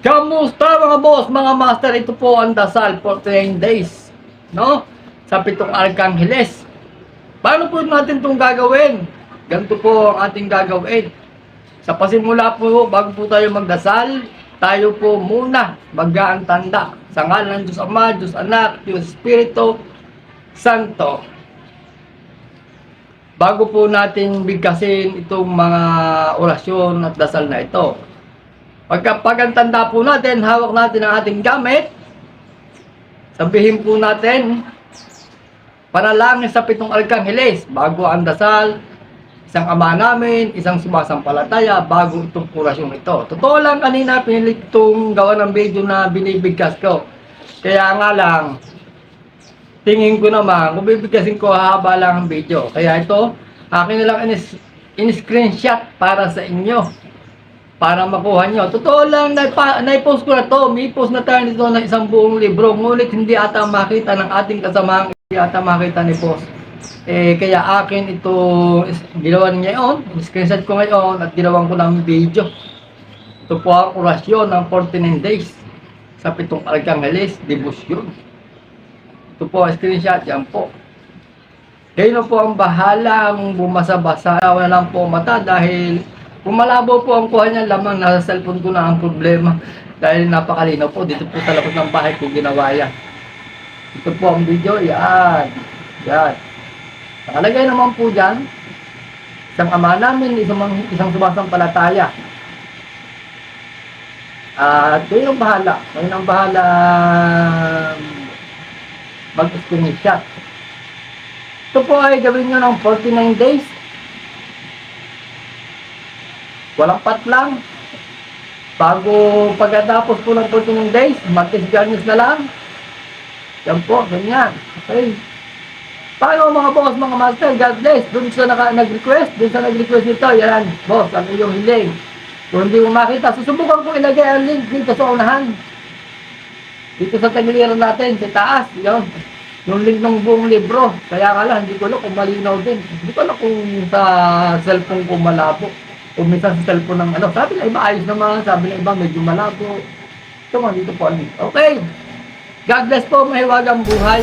Kamusta mga boss, mga master? Ito po ang dasal for 10 days. No? Sa pitong Arcanggeles. Paano po natin itong gagawin? Ganito po ang ating gagawin. Sa pasimula po, bago po tayo magdasal, tayo po muna mag-aantanda sa ngalan ng Diyos Ama, Diyos Anak, Diyos Espiritu Santo. Bago po natin bigkasin itong mga orasyon at dasal na ito. Pagka pagantanda po natin, hawak natin ang ating gamit. Sabihin po natin, panalangin sa pitong alkangheles, bago ang dasal, isang ama namin, isang sumasampalataya, bago itong kurasyon ito. Totoo lang kanina, pinilit itong gawa ng video na binibigkas ko. Kaya nga lang, tingin ko naman, kung bibigkasin ko, haba lang ang video. Kaya ito, akin na lang in-screenshot para sa inyo para makuha nyo. Totoo lang, naipa, naipost ko na to. May post na tayo nito ng isang buong libro. Ngunit hindi ata makita ng ating kasamaang hindi ata makita ni post. Eh, kaya akin ito ginawa niya yun. Screenshot ko ngayon at ginawan ko ng video. Ito po ang orasyon ng 49 days sa pitong Arcanggeles, Debusyon. Ito po ang screenshot, yan po. Kayo na po ang bahalang bumasa-basa. Wala lang po ang mata dahil kung malabo po ang kuha niya, lamang nasa cellphone ko na ang problema. Dahil napakalinaw po, dito po sa labas ng bahay ko ginawa yan. Ito po ang video, yan. Yan. Nakalagay naman po dyan, isang ama namin, isang, isang sumasampalataya. At kayo ang bahala. Kayo ang bahala mag-screenshot. Ito po ay gawin nyo ng 49 days. Walang pat lang. Bago pagkatapos po ng 49 days, Martes Garnis na lang. Yan po, ganyan. Okay. Paano mga boss, mga master, God bless. Doon sa naka, nag-request, doon sa nag-request nito, yan, boss, ang iyong hiling. Kung hindi mo makita, susubukan ko ilagay ang link dito sa unahan. Dito sa tagiliran natin, sa taas, yun. Yung link ng buong libro. Kaya nga lang, hindi ko alam kung malinaw din. Hindi ko alam kung sa cellphone ko malabo. Kung minsan sa cellphone ng ano. Sabi na iba, ayos naman. Sabi na iba, medyo malabo. Ito man, dito po link. Okay. God bless po, mahiwagang buhay.